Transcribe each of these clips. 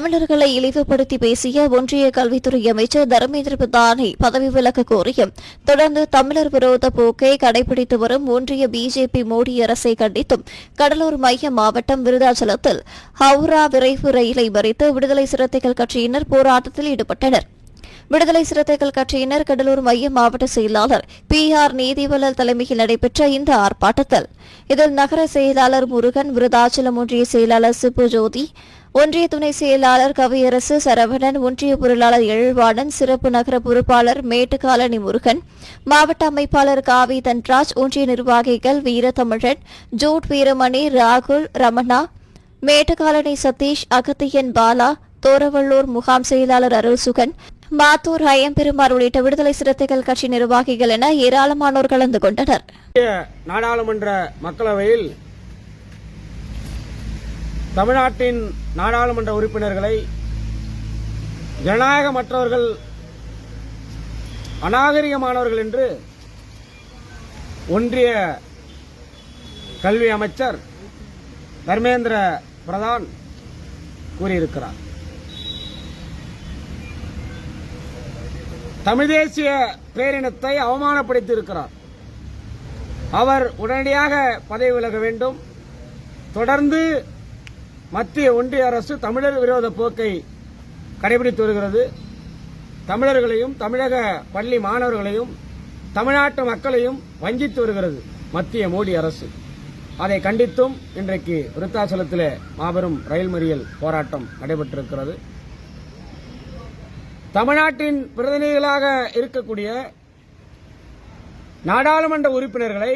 தமிழர்களை இழிவுபடுத்தி பேசிய ஒன்றிய கல்வித்துறை அமைச்சர் தர்மேந்திர பிரதானை பதவி விலக கோரியும் தொடர்ந்து தமிழர் விரோத போக்கை கடைபிடித்து வரும் ஒன்றிய பிஜேபி மோடி அரசை கண்டித்தும் கடலூர் மைய மாவட்டம் விருதாச்சலத்தில் ஹவுரா விரைவு ரயிலை மறித்து விடுதலை சிறுத்தைகள் கட்சியினர் போராட்டத்தில் ஈடுபட்டனர். விடுதலை சிறுத்தைகள் கட்சியினர் கடலூர் மைய மாவட்ட செயலாளர் பி ஆர் நீதிவலர் தலைமையில் நடைபெற்ற இந்த ஆர்ப்பாட்டத்தில் இதில் நகர செயலாளர் முருகன் விருதாச்சலம் ஒன்றிய செயலாளர் சிப்பு ஜோதி ஒன்றிய துணை செயலாளர் கவியரசு சரவணன் ஒன்றிய பொருளாளர் எழுவாணன் சிறப்பு நகர பொறுப்பாளர் மேட்டுக்காலனி முருகன் மாவட்ட அமைப்பாளர் காவி தன்ராஜ் ஒன்றிய நிர்வாகிகள் வீரதமிழன் ஜூட் வீரமணி ராகுல் ரமணா மேட்டுக்காலனி சதீஷ் அகத்தியன் பாலா தோரவள்ளூர் முகாம் செயலாளர் அருள்சுகன் மாத்தூர் ஐயம்பெருமார் உள்ளிட்ட விடுதலை சிறுத்தைகள் கட்சி நிர்வாகிகள் என ஏராளமானோர் கலந்து கொண்டனர். நாடாளுமன்ற மக்களவையில் தமிழ்நாட்டின் நாடாளுமன்ற உறுப்பினர்களை ஜனநாயகமற்றவர்கள் அநாகரிகமானவர்கள் என்று ஒன்றிய கல்வி அமைச்சர் தர்மேந்திர பிரதான் கூறியிருக்கிறார். தமிழ் தேசிய பேரினத்தை அவமானப்படுத்தி இருக்கிறார் அவர் உடனடியாக பதவி விலக வேண்டும். தொடர்ந்து மத்திய ஒன்றிய அரசு தமிழர் விரோத போக்கை கடைபிடித்து வருகிறது. தமிழர்களையும் தமிழக பள்ளி மாணவர்களையும் தமிழ்நாட்டு மக்களையும் வஞ்சித்து வருகிறது மத்திய மோடி அரசு. அதை கண்டித்தும் இன்றைக்கு விருத்தாச்சலத்தில் மாபெரும் ரயில் மறியல் போராட்டம் நடைபெற்றிருக்கிறது. தமிழ்நாட்டின் பிரதிநிதிகளாக இருக்கக்கூடிய நாடாளுமன்ற உறுப்பினர்களை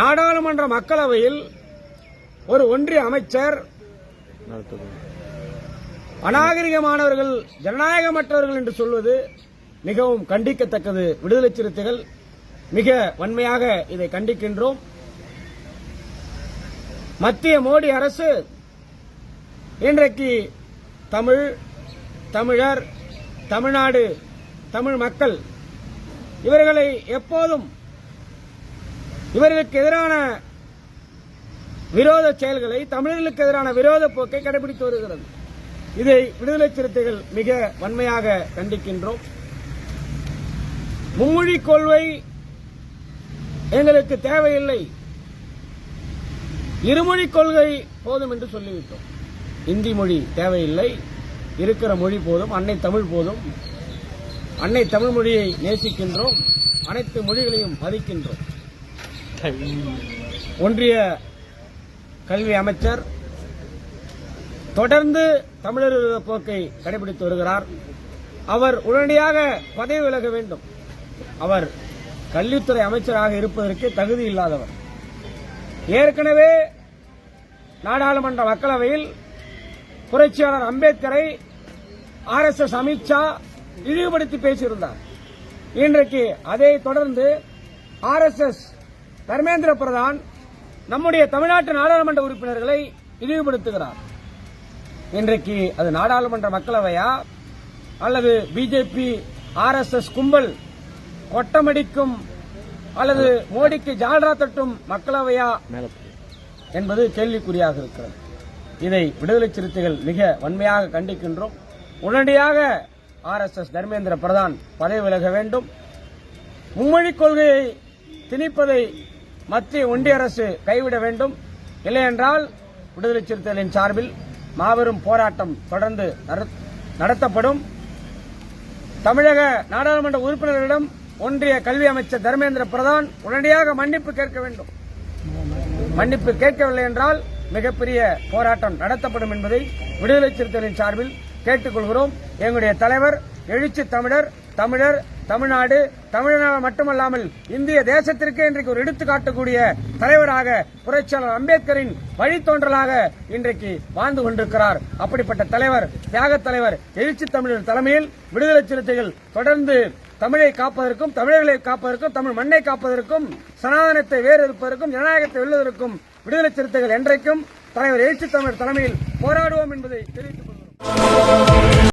நாடாளுமன்ற மக்களவையில் ஒரு ஒன்றிய அமைச்சர் அநாகரிகமானவர்கள் ஜனநாயகமற்றவர்கள் என்று சொல்வது மிகவும் கண்டிக்கத்தக்கது. விடுதலை சிறுத்தைகள் மிக வன்மையாக இதை கண்டிக்கின்றோம். மத்திய மோடி அரசு இன்றைக்கு தமிழ் தமிழர் தமிழ்நாடு தமிழ் மக்கள் இவர்களை எப்போதும் இவர்களுக்கு எதிரான விரோத செயல்களை தமிழர்களுக்கு எதிரான விரோத போக்கை கடைபிடித்து வருகிறது. இதை விடுதலை சிறுத்தைகள் மிக வன்மையாக கண்டிக்கின்றோம். மும்மொழி கொள்கை எங்களுக்கு தேவையில்லை. இருமொழி கொள்கை போதும் என்று சொல்லிவிட்டோம். இந்தி மொழி தேவையில்லை. இருக்கிற மொழி போதும். அன்னை தமிழ் போதும். அன்னை தமிழ் மொழியை நேசிக்கின்றோம். அனைத்து மொழிகளையும் மதிக்கின்றோம் ஒன்றிய கல்வி அமைச்சர் தொடர்ந்து தமிழர் போக்கை கடைபிடித்து வருகிறார். அவர் உடனடியாக பதவி விலக வேண்டும். அவர் கல்வித்துறை அமைச்சராக இருப்பதற்கு தகுதி இல்லாதவர். ஏற்கனவே நாடாளுமன்ற மக்களவையில் புரட்சியாளர் அம்பேத்கரை ஆர் எஸ் எஸ் அமித்ஷா இழிவுபடுத்தி பேசியிருந்தார். இன்றைக்கு அதை தொடர்ந்து R S S Dharmendra Pradhan நம்முடைய தமிழ்நாட்டு நாடாளுமன்ற உறுப்பினர்களை இழிவுபடுத்துகிறார். இன்றைக்கு அது நாடாளுமன்ற மக்களவையா? அல்லது பிஜேபி ஆர் எஸ் எஸ் கும்பல் கொட்டமடிக்கும் அல்லது மோடிக்கு ஜால்ரா தட்டும் மக்களவையா? என்பது கேள்விக்குறியாக இருக்கிறது. இதை விடுதலை சிறுத்தைகள் மிக வன்மையாக கண்டிக்கின்றோம். உடனடியாக R S S Dharmendra Pradhan பதவி விலக வேண்டும். மும்மொழிக் கொள்கையை திணிப்பதை மத்திய ஒன்றிய அரசு கைவிட வேண்டும். இல்லையென்றால் விடுதலை சிறுத்தைகளின் சார்பில் மாபெரும் போராட்டம் தொடர்ந்து நடத்- நடத்தப்படும். தமிழக நாடாளுமன்ற உறுப்பினர்களிடம் ஒன்றிய கல்வி அமைச்சர் தர்மேந்திர பிரதான் உடனடியாக மன்னிப்பு கேட்க வேண்டும். மன்னிப்பு கேட்கவில்லை என்றால் மிகப்பெரிய போராட்டம் நடத்தப்படும் என்பதை விடுதலை சிறுத்தைகளின் சார்பில் கேட்டுக்கொள்கிறோம். எங்களுடைய தலைவர் எழுச்சி தமிழர் தமிழர் தமிழ்நாடு தமிழ்நாடு மட்டுமல்லாமல் இந்திய தேசத்திற்கே இன்றைக்கு ஒரு எடுத்துக்காட்டக்கூடிய தலைவராக புரட்சியாளர் அம்பேத்கரின் வழித்தோன்றலாக இன்றைக்கு வாழ்ந்து கொண்டிருக்கிறார். அப்படிப்பட்ட தலைவர் தியாக தலைவர் எழுச்சி தமிழர் தலைமையில் விடுதலை சிறுத்தைகள் தொடர்ந்து தமிழை காப்பதற்கும் தமிழர்களை காப்பதற்கும் தமிழ் மண்ணை காப்பதற்கும் சனாதனத்தை வேறு இருப்பதற்கும் ஜனநாயகத்தை வெல்வதற்கும் விடுதலை சிறுத்தைகள் என்றைக்கும் தலைவர் எழுச்சி தமிழர் தலைமையில் போராடுவோம் என்பதை தெரிவித்துக் கொள்கிறோம்.